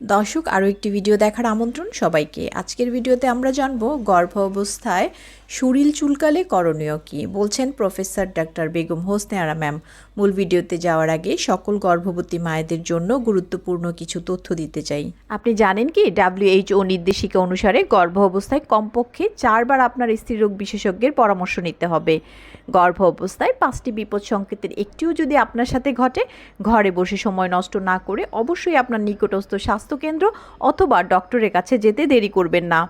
দর্শক, আরও একটি ভিডিও দেখার আমন্ত্রণ সবাইকে। আজকের ভিডিওতে আমরা জানব গর্ভ অবস্থায় শরীর চুলকালে করণীয় কী। বলছেন professor doctor Begum Hosne Ara ma'am. মূল ভিডিওতে যাওয়ার আগে সকল গর্ভবতী মায়েদের জন্য গুরুত্বপূর্ণ কিছু তথ্য দিতে চাই। আপনি জানেন কি ডাব্লিউএইচও নির্দেশিকা অনুসারে গর্ভ অবস্থায় কমপক্ষে চারবার আপনার স্ত্রীরোগ বিশেষজ্ঞের পরামর্শ নিতে হবে। গর্ভ অবস্থায় পাঁচটি বিপদ সংকেতের একটিও যদি আপনার সাথে ঘটে, ঘরে বসে সময় নষ্ট না করে অবশ্যই আপনার নিকটস্থ স্বাস্থ্যকেন্দ্র অথবা ডক্টরের কাছে যেতে দেরি করবেন না।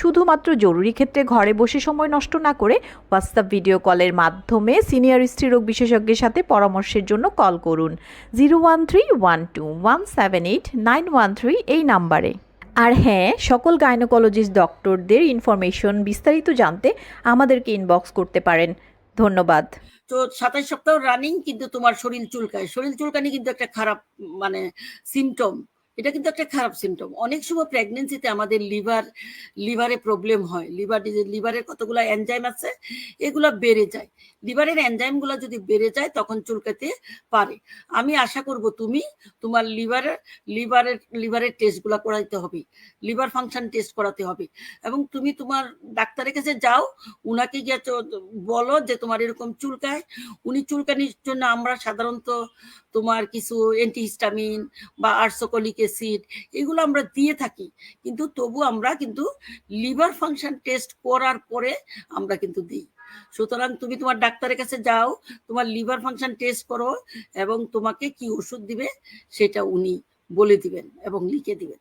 শুধুমাত্র জরুরি ক্ষেত্রে ঘরে বসে সময় নষ্ট না করে হোয়াটসঅ্যাপ ভিডিও কলের মাধ্যমে সিনিয়র স্ত্রীরোগ বিশেষজ্ঞের সাথে পরামর্শের জন্য কল করুন। Zero one three one two one seven eight nine one three এই নাম্বারে। আর হ্যাঁ সকল গাইনোকোলজিস্ট ডক্টরদের ইনফরমেশন বিস্তারিত জানতে আমাদেরকে ইনবক্স করতে পারেন। ধন্যবাদ। তো সাতাশ সপ্তাহ রানিং কিন্তু তোমার শরীর চুলকায়। শরীর চুলকানি কিন্তু একটা খারাপ মানে সিমটম এটা কিন্তু একটা খারাপ সিমটম অনেক সময় প্রেগনেন্সিতে আমাদের লিভার লিভারে প্রবলেম হয়। লিভার লিভারের কতগুলো এনজাইম আছে, এগুলা বেড়ে যায়। লিভারের এনজাইমগুলো যদি বেড়ে যায়, তখন চুলকাতে পারে। আমি আশা করব তুমি তোমার লিভারের লিভারের লিভারের টেস্টগুলো করাইতে হবে। লিভার ফাংশন টেস্ট করাতে হবে। এবং তুমি তোমার ডাক্তারের কাছে যাও, উনাকে গিয়ে বলো যে তোমার এরকম চুলকায়। উনি চুলকানির জন্য আমরা সাধারণত তোমার কিছু অ্যান্টিহিস্টামিন বা আর্সোকলিক অ্যাসিড এগুলো আমরা দিয়ে থাকি। কিন্তু তবু আমরা কিন্তু লিভার ফাংশন টেস্ট করার পরে আমরা কিন্তু দিই। সুতরাং তুমি তোমার ডাক্তারের কাছে যাও, তোমার লিভার ফাংশন টেস্ট করো এবং তোমাকে কি ওষুধ দিবে সেটা উনি বলে দিবেন এবং লিখে দিবেন।